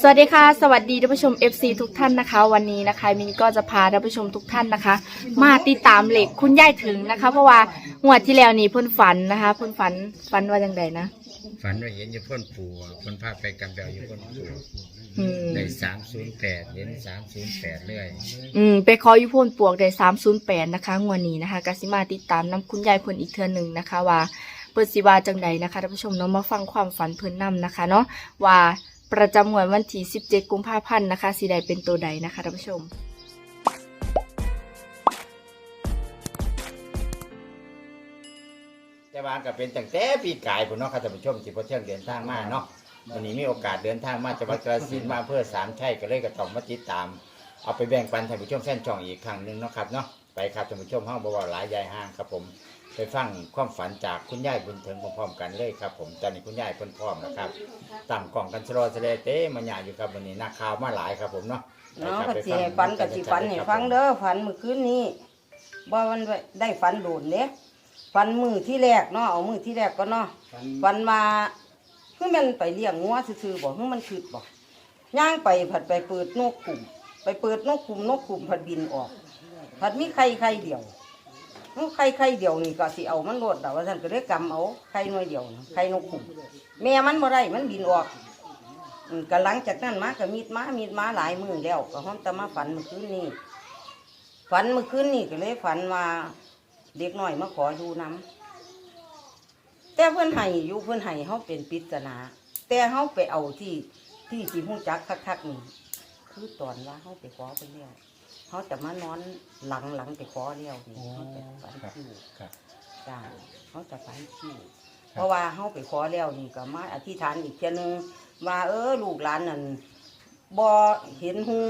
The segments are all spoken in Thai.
สวัสดีค่ะ สวัสดีท่านผู้ชม FC ทุกท่านนะคะ วันนี้นะคะมินก็จะพาท่านผู้ชมทุกท่านนะคะ มาติดตามเหล็กคุณย่ายถึงนะคะ เพราะว่างวดที่แล้วนี่เพิ่นฝันนะคะเพิ่นฝันฝันว่าจังไดนะฝันว่าเห็นอยู่พ่นปูอะพ่นพาไปกำเบลอยู่พ่นปูอืมได้สามศูนย์แปดเห็นสามศูนย์แปดเรื่อยอืมไปขออยู่โพ่นปวกได้308นะคะงวดนี้นะคะกสิมาติดตามนํคุณยายเพิ่นอีกเทื่อหนึงนะคะว่า เปิดสิว่าจังใดนะคะท่านผู้ชมเนาะมาฟังความฝันเพิ่นนํนะคะเนาะว่าประจำงวดวันที่17 กุมภาพันธ์นะคะสิได้เป็นตัวใดนะคะท่านผู้ชมแต่ว่าก็เป็นตั้งแต่ปีกายผมเนาะครับท่านผู้ชมที่พอเที่ยงเดินทางมาเนาะวันนี้มีโอกาสเดินทางมาจังหวัดกระสินธุ์มาเพื่อสามชัยก็เลยก็ต้องมาติดตาม เอาไปแบ่งปันท่านผู้ชมแฟนช่องอีกครั้งหนึ่งเนาะครับเนาะไปครับท่านผู้ชมห้องบ่าวหลายยายห้างครับผม ไปฟังความฝันจากคุณยายบุญถึงพร้อมๆกันเลยครับ ผมตอนนี้คุณยายเพิ่นพร้อมนะครับตั้งกล่องกันสโลสเลเต้มาหยาอยู่ครับวันนี้นักข่าวมาหลายครับผมเนาะไปเนาะครับก็ไปสิให้ฝันก็สิฝันให้ฟังเด้อฝันเมื่อคืนนี้บ่มันได้ฝันโดนเด้ฝันมือที่แรกเนาะเอามือที่แรกก็เนาะฝันมาคือมันไปเลี้ยงงัวซื่อๆบ่คือมันคืดบ่ย่างไปผัดไปเปิดนกกลุ่ม ไปเปิดนกกลุ่มนกกลุ่มผัดบินออกผัดมีไข่ไข่เดียวเอา ไข่ไข่เดียวนี่ก็สิเอามันโลดแต่ว่าท่านก็ได้กำเอาไข่หน่วยเดียวนะไข่นกกลุ่มแม่มันบ่ได้มันบินออกอืมก็หลังจากนั้นมาก็มีดมามีดมาหลายมือแล้วก็ห้องแต่มาฝันเมื่อคืนนี้ฝันเมื่อคืนนี้ก็เลยฝันว่าเด็กน้อยมาขออยู่น้ำแต่เพื่อนให้อยู่เพื่อนให้เขาเป็นปริศนาแต่เขาไปเอาที่ที่ที่หูจักคักๆนี่คือตอนว่าเขาไปขอไปเลี้ยว เขาจะมานอนหลังหลังไปขอเลี้ยวนี่เขาจะฝันคิวครับ จ้าเขาจะฝันคิวเพราะว่าเขาไปขอแล้วนี่ก็มาอธิษฐานอีกเทียหนึงว่าเออลูกหลานนั่นบ่เห็นหู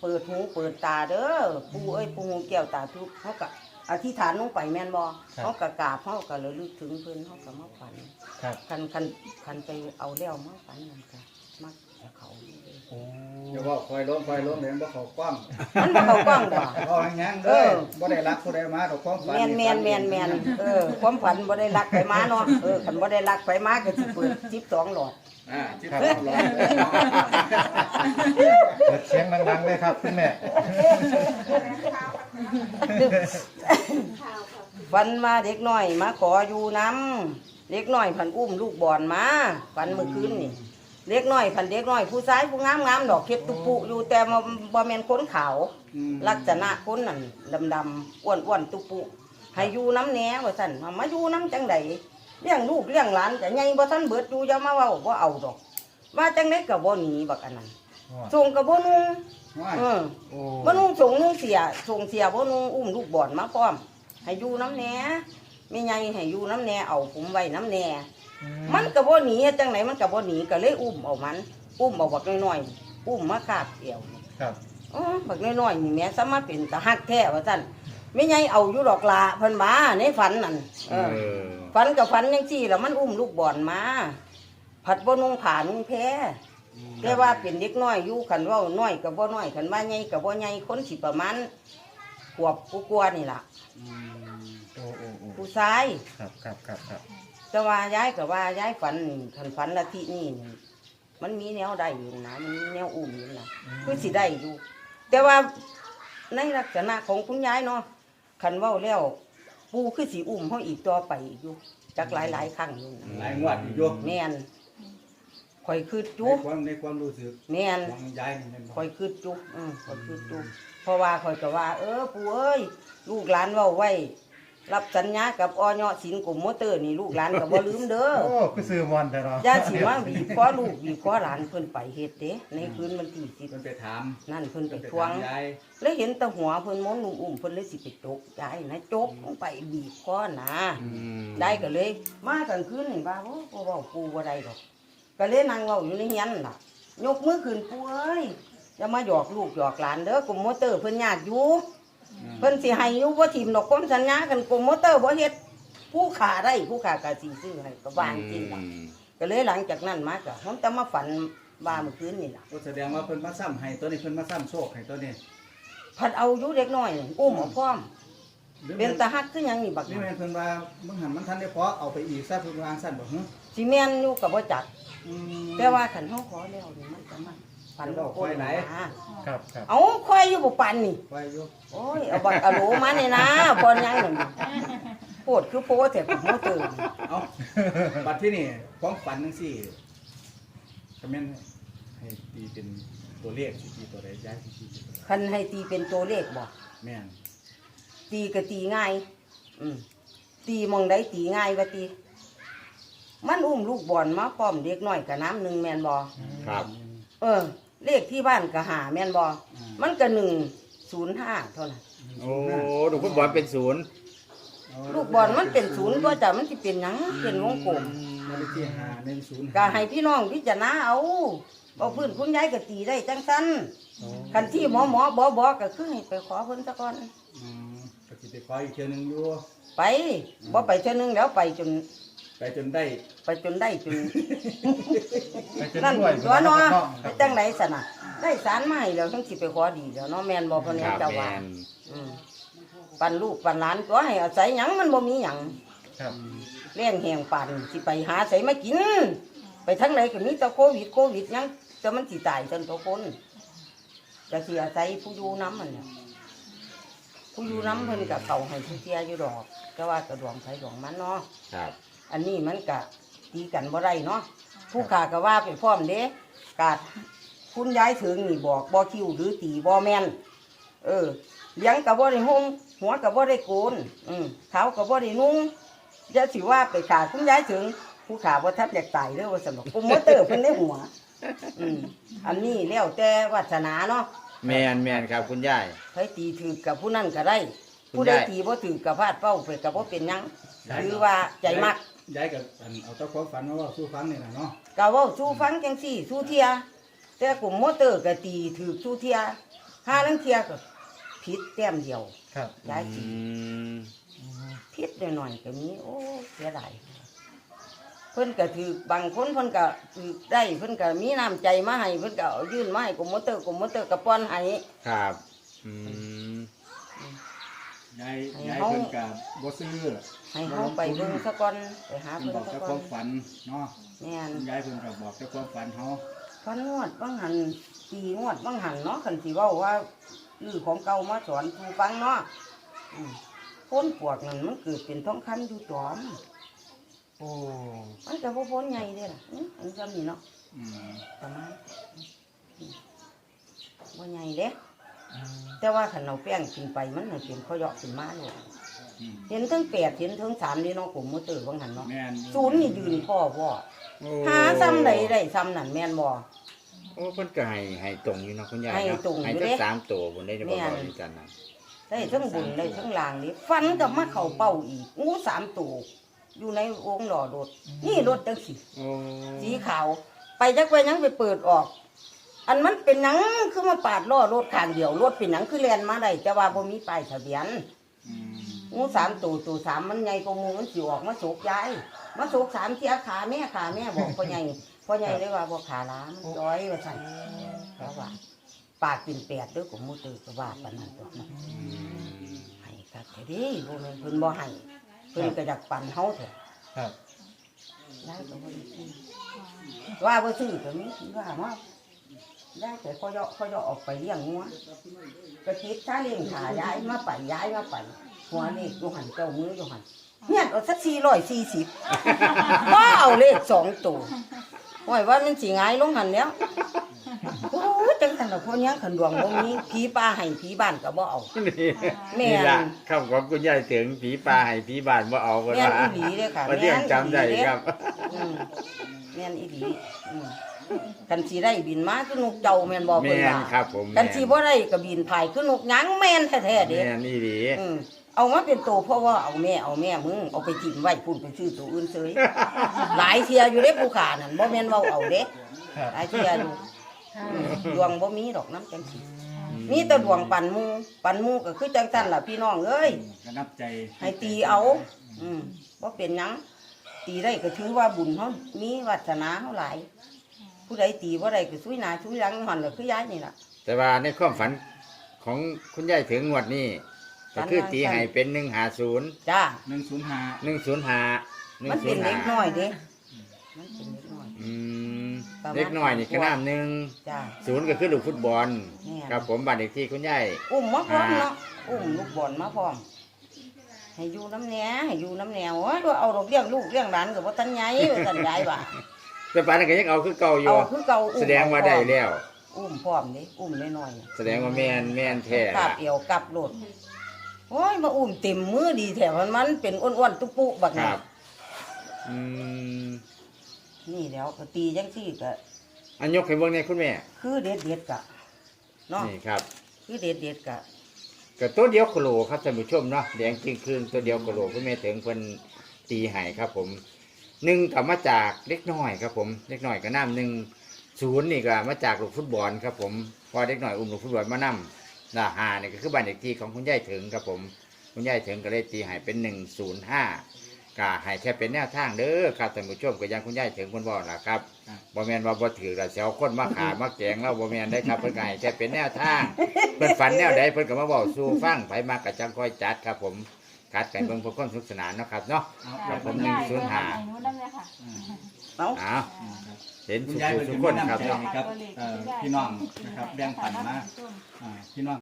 เปิดหูเปิดตาเด้อปูเอ้ยปูหูแก้วตาทุกเขาก็อธิษฐานลงไปแม่นบ่เขาก็กราบเขาก็ระลึกถึงเพิ่นเขาก็มาฝันครับคันคันคันไปเอาแล้วมาฝันนั่นก็มักจะเขา อย่าว่าคอยล้มคอยล้มเห็นบ่เขากว้างมันบ่เข้ากล้องดอกเอาอย่างงั้นเอเด้ออ บ่ได้รักผู้ใดมาดอกความฝันแมนแมนแมนแมนเออความฝันบ่ได้รักไปมาเนาะเออคันบ่ได้รักไปมาก็สิเปิด12หลอด อ่าที่สองร้อยเปิดเสียงดังๆเลยครับคุณแม่ฝันมาเด็กน้อยมาขออยู่น้ำเด็กน้อยพันอุ้มลูกบอลมาฝันเมื่อคืนนี่ เด็กน้อยพันเด็กน้อยผู้ชายผู้งามงามๆดอกเข็บตุปุอยู่แต่บ่บ่แม่นคนขาวลักษณะคนนั่นดำๆอ้วนๆตุปุให้อยู่น้ำแหน่ว่าซั่นว่ามาอยู่น้ำจังใดเลี้ยงลูกเลี้ยงหลานก็ใหญ่บ่ทันเบิดอยู่อย่ามาเว้าบ่เอาดอกว่าจังไดก็บ่หนีบักอันนั้นส่งก็บ่นุ่งว่าเออโอ้บ่นุ่งส่งนุ่งเสียส่งเสียบ่นุ่งอุ้มลูกบอลมาพร้อมให้อยู่น้ำแหน่ไม่ใหญ่ให้อยู่น้ำแหน่เอาผมไว้น้ำแหน่ มันก็บ่หนีจังไหนมันก็บ่หนีก็เลยอุ้มเอามัน อุ้มเอาบักน้อยๆอุ้มมาคาบเอวครับอ๋อบักน้อยๆนี่แหม่สามารถเป็นตาฮักแท้ว่าซั่นไม่ใหญ่เอาอยู่ดอกลาเพิ่นมาในฝันนั่นเอเอออฝันกับฝันจังซี่แล้วมันอุ้มลูกบอลมาผัดบ่นุ่งผ้านุ่งแพรแต่ว่าเป็นเด็กน้อยอยู่คันเว้าน้อยก็บ่น้อยคันว่าใหญ่ก็บ่ใหญ่คนสิประมาณขวบกว่าๆนี่ล่ะโอ้โอ้โอ้ผู้ชายครับครับครับครับ แต่ว่าย้ายก็ว่าย้ายฝันนี่คันฝันละที่นี่นี่มันมีแนวได้อยู่นะมันมีแนวอุ้มอยู่นะคือสิได้อยู่ แต่ว่าในลักษณะของคุณยายเนาะคันเว้าแล้วปูคือสิอุ้มเฮาอีกต่อไปอีกอยู่จักหลายๆครั้งอยู่นะหลายงวดอยู่แม่นข่อยคืดในจุความในความรู้สึกแม่น ของยายนี่แม่นบ่ข่อยคืดจุอืมข่อยคืดจุเพราะว่าข่อยก็ว่า เออปู่เอ้ย ลูกหลานเว้าไว้ รับสัญญากับออยสินกลุ่มมอเตอร์นี่ลูกหลานก็บ่ลืมเด้อโอ้คือซื้อมอนแต่เนาะอย่าสิมาบีบคอลูกบีบคอหลานเพิ่นไปเฮ็ดเด้ในคืนวันที่สิบเพิ่นไปถามนั่นเพิ่นไปเพิ่นไปทวถางมยายแล้วเห็นแตะหัวเพิ่นม้วนอุ้มๆเพิ่นเลยสิไปจกยายนะจกลงไปบีบคอนะได้ก็เลย มากลางคืนนี่ว่าโอ้บ่เว้าปูบ่ได้ดอกก็เลยนั่งเว้าอยู่ในเฮียนล่ะ ยกมือขึ้นปูเอ้ยอย่ามาหยอกลูกหยอกหลานเด้อกลุ่มมอเตอร์เพิ่นญาติอยู่เพิ่นสิให้อยู่บ่ทิ่มดอกความสัญญากันกลุ่มมอเตอร์บ่เฮ็ดผู้ขาได้ผู้ขาก็สิซื้อให้ก็วางจริงล่ะก็เลยหลังจากนั้นมาก็ผมจะมาฝันว่าเมื่อคืนนี่ล่ะก็แสดงว่าเพิ่นมาซ้ำให้ตัวนี้เพิ่นมาซ้ำโชคให้ตัวนี้พัดเอาอยู่เด็กน้อยนี่อุ้มเอาพร้อมหรือเป็นตาฮักคือหยังนี่บักนี่น่ะแม่นเพิ่นว่ามึงหันมันทันได้พอเอาไปอีกซะเพิ่นวางซั่นบ่ฮึสิแม่นอยู่กับบ่จักอืมแต่ว่าขันเฮาขอแล้วนี่มันจะมัน ปันแล้วควายไหนครับครับเอาควายอยู่บ่ปันนี่ควายอยู่ โอ้ยเอาบักอะโหลมานี่นะพอนยังนั่นโพดคือโพดแต่ผมบ่ตื่นเอาบัดที่นี่ความฝันจังซี่คอมเมนต์ให้ตีเป็นตัวเลขสิตีตัวใดย้ายสิตีตัวใดคันให้ตีเป็นตัวเลขบ่แม่นตีก็ตีง่าย อืมตีหมองได้ตีง่ายว่าตี มันอุ้มลูกบอลมาพร้อมเด็กน้อยกับน้ำหนึ่งแมนบอครับ เออ เลขที่บ้านก็หาแมนบอมันก็หนึ่งศูนย์ห้าเท่านั้นโอ้ดูฟุตบอลเป็นศูนย์ลูกบอลมันเป็นศูนย์ตัวจ้ะมันจะเป็นหยังเป็นวงกลมมาได้ที่หาหนึ่งศูนย์ก็ให้พี่น้องพิจารณาเอาเอาพื้นคุณยายก็ตีได้จังสั้นคันที่หมอหมอบอบอก็คือให้ไปขอเพิ่นซะก่อนอืมก็สิไปขออีกเทื่อหนึงอยู่ไปบ่ไปเท่านึงแล้วไปจนไป จนได้ ไปจนได้จนไปจนนั่นด้วยตัวเนาะคไปรับจังไหนสนะได้สารมาให้แล้วทั้งสิไปขอดีแล้วเนาะแม่นบ่พะคเนี่ยรับเจ้าแมว่านอืมปันลูกปันหลานก็ให้อาศัยหยังมันบ่มีหยังครับแรงแหงปันสิไปหาใส่มากิน ไปทั้งไหนก็มีแต่โควิดโควิดหยังแต่มันสิตายจนตัวคนก็สิอาศัยผู้อยู่น้ำมันเนี่ยผู้อยู่น้ำเพิ่นกับเขาให้ผู้เสียอยู่ดอกแต่ว่ากระดวงไผดวงมันเนาะครับ อันนี้มันกะตีกันบ่ได้เนาะผู้ขาก็ว่าไปพร้อมเด้กาดคุณย้ายถึงนี่บอกบ่คิวหรือตีบ่แม่นเออเลี้ยงก็บ่ได้ห่มหัวก็บ่ได้โกนอืมเท้าก็บ่ได้นุ่งอย่าสิว่าไปขาดคุณย้ายถึง ผู้ขาบ่ทับอยากตายเด้อว่าสนอกโปรโมเตอร์เพิ่นได้หัว อืมอันนี้แล้วแต่วาสนาเนาะแมนแมนครับคุณยายใครตีถือกับผู้นั้นก็ได้คุณผู้ใดยายตีบ่ถือกับพลาดเป้าไปก็บ่เป็นหยังหรือว่าใจมัก ย้ายกับอันเอาแตะความฝันมาเว่าสู้ฟังนี่ล่ะเนาะก็เว่าสู้ฟังจังสี่สู้เทีย แต่กลุ่มมอเตอร์ก็ตีถือสู้เทียห้านังเทียก็ผิดแต้มเดียวครับย้ายอืสีมผิดหน่อยๆก็มีโอ้เสียดายเพิ่นก็ถือบางคนเพิ่นก็ถือได้เพิ่นก็มีน้ำใจมาให้เพิ่นก็เอายื่นมาให้กลุ่มมอเตอร์กลุ่มมอเตอร์ก็ป้อนให้ครับอืม ย้ายให้ย้ายเฮาเพิ่นกับบ่ซื้อให้เฮาไปเบิ่งซะก่อนไปหาเพิ่นเพิ่นบอกซะแต่ก่คอวานมฝันเนาะแม่นย้ายเพิ่นก็บอกแต่ความฝันเฮาพันงวดบางหันปีงวดบางหันเนาะคันสิเว้าว่าลือของเก่ามาสอนผู้ฟังเนาะอืมพ้นปวกนั่นมันเกิดเป็นท้องคำอยู่จอม โอ้มันก็บ่พ้นใหญ่เด้ล่ะอื้ออันจำนี่เนาะ อืมประมาณบ่ใหญ่เด้ แต่ว่าคันเอาแป้งกินไปมันน่ะเป็นข้อยอกขึ้นมาเลยอืมเห็นทั้งแปดเห็นทั้งสามนี่เนาะผมมือตื่นบางหันเนาะแม่นศูนย์นี่ยืนพ่อพ่อโอ้หาซ้ำใดได้ซ้ำนั่นแม่นบ่โอ้เพิ่นก็ให้ให้ตรงอยู่เนาะคุณยายให้เนาะตรงอยู่ให้เด้ทั้งสามตัวบนได้บ่แม่บ่นด้วยกันนะได้ทั้งบุญได้ทั้งลางนี่ฟันกับมาเข่าเป้าอีกงูสามตัวอยู่ในวงหล่อรถนี่รถจังสีโอ้สีขาวไปจักไปยังไปเปิดออก อันมันเป็นหนังคือมาปาดล้อรถข้างเดียวรถเป็นหนังคือแลนมาได้แต่ว่าบ่มีป้ายทะเบียนอืมงูสามตัวตัวสามมันใหญ่กว่าหมูมันสิออกมาโศกยายมาโศกสามเทียขาแม่ขาแม่บอกพ่อใหญ่พ่อใหญ่เลยว่าบ่ขาล้ามันจ้อยว่าซั่นเขาว่าปากเป็นแปดเด้อของมูตือก็ว่าปานนั้นตัวเนาะอืมให้คักแท้เดิบ่แม่นเพิ่นบ่ให้เพิ่นก็อยากปั่นเฮาแท้ครับได้ก็บ่ได้ซื้อว่าบ่ซื้อก็มีสิว่ามา ได้แต่ขอยาะขอยาะออกไปเลี้ยงงัวก็คิดถ้าเลี้ยงขาย้ายมาไปย้ายมาไปหัวนี่อยู่หันเจ้ามืออยู่หันเนี่ยเอาสัก440บ่เอาเลขสองตัวโอ้ยว่ามันสิหงายลงหันแล้วโอ้ยจังซั่นล่ะพวกนี้ขันดวงบ่มีผีป่าให้ผีบ้านก็บ่เอา นี่แม่น นี่ล่ะคำของคุณยายถึงผีปลาให้ผีบานบ่เอาเพิ่นแม่นว่าอีหลีเด้อค่ะว่าเรื่องจำได้ครับ อืม แม่นอีหลีอืมกันสิได้บินมาคือนกเจ้าแม่นบ่แม่เพิ่นนว่าครับผมกันสิบ่ได้ก็บินภายคือนกหยังแม่นแท้ๆเด้ แม่นอีหลีอืมเอามาเป็นโตเพราะว่าเอาแม่เอาแม่มึงเอาไปจิ้มไว้พุ่นไปซื้อตัวอื่นเฉย หลายเที่ยอยู่เด้ผู้ขานั่นบ่แม่นเว้าเอาเด้ครับหลายเที่ยอยู่อืมดวงบ่มีดอกน้ำจังสิมีแต่ดวงปันหมูปันหมูก็คือจังซั่นล่ะพี่น้องเอ้ยก็นับใจให้ตีเอา อืมว่าเป็นหยัง ตีได้ก็ถือว่าบุญเขามีวาสนาเขาหลาย ผู้ใดตีว่าใดก็ช่วยหนาช่วยหลังหันเลยคือยายนี่ล่ะแต่ว่าในความฝันของคุณยายถึงงวดนี้ก็คือตีให้เป็น150จ้าหนึ่งศูนย์ห้า105มันเป็นเล็กน้อยเด้มันเป็นเล็กน้อย อืมประมาณ เล็กน้อยนี่ก็น้ำหนึ่งจ้า ศูนย์ก็คือลูกฟุตบอล แม่น ครับผมบ้านเด็กที่คุณยาย อุ้มมาพร้อมอ่าเนาะอุ้มลูกบอลมาพร้อม ให้อยู่น้ำแหน่ให้อยู่น้ำแหน่โอ้ยว่าเอาดอกเลี้ยงลูกเลี้ยงหลานกับว่าทันใหญ่ว่าทันยายว่ะแต่ปานนั้นก็ยังเอาคือเก่าอยู่เอาคือเก่าอุ้มแสดงว่าได้แล้ว อุ้มพร้อมนี่อุ้มน้อยๆน่ะแสดงว่าแม่นแม่นแท้กาบเอวกลับโลดโอ้ยมาอุ้มเต็มมือดีแถวมันเป็นอ้วนๆตุ๊ปุบักคนี่รับอืมนี่แล้วก็ตีจังซี่ก็อันยกให้เบิ่งในคุณแม่คือเด็ดเด็ดๆกะเนาะนี่ครับ คือเด็ดเด็ดๆกะ ก็ตัวเดียวกะโลครับท่านผู้ชมเนาะแดงจริงคืนตัวเดียวโคโลคุณแม่ถึงเพิ่นตีไห้ครับ ผมหนึ่งก็มาจากเล็กน้อยครับ ผมเล็กน้อยก็น้ำหนึ่งศูนย์นี่ก็มาจากลูกฟุตบอลครับ ผมพอเล็กน้อยอุ้มลูกฟุตบอลมานำนะหานี่ก็คือบ้านเด็กที่ของคุณยายถึงครับผม คุณยายถึงก็เลยตีให้เป็นหนึ่งศูนย์ห้า ก็ให้แค่เป็นแนวทางเด้อครับท่านผู้ชมก็ยังคุณยายถึงคนบอกล่ะครับบ่แมนว่าบ่ถือละเสียวคนมาขามาแกงเราบ่แมนได้ครับเพิ่นก็ให้แค่เป็นแนวทางเพิ่นฝันแนวใดเพิ่นก็มาบอกสู่ฟังไผมากระจังค่อยจัดครับ ผมกัดกันเบิ่งเพื่อความสนุกสนานเนาะครับเนาะเอาครับผมคุณยายศูนย์ห้าเนาะอ้าวเห็นคุสุณยายขเป็นทุกคคนนนำครับใจเนาะให้กับเอ่อพี่น้องนะครับแบ่งปันมาอ่าพี่น้อง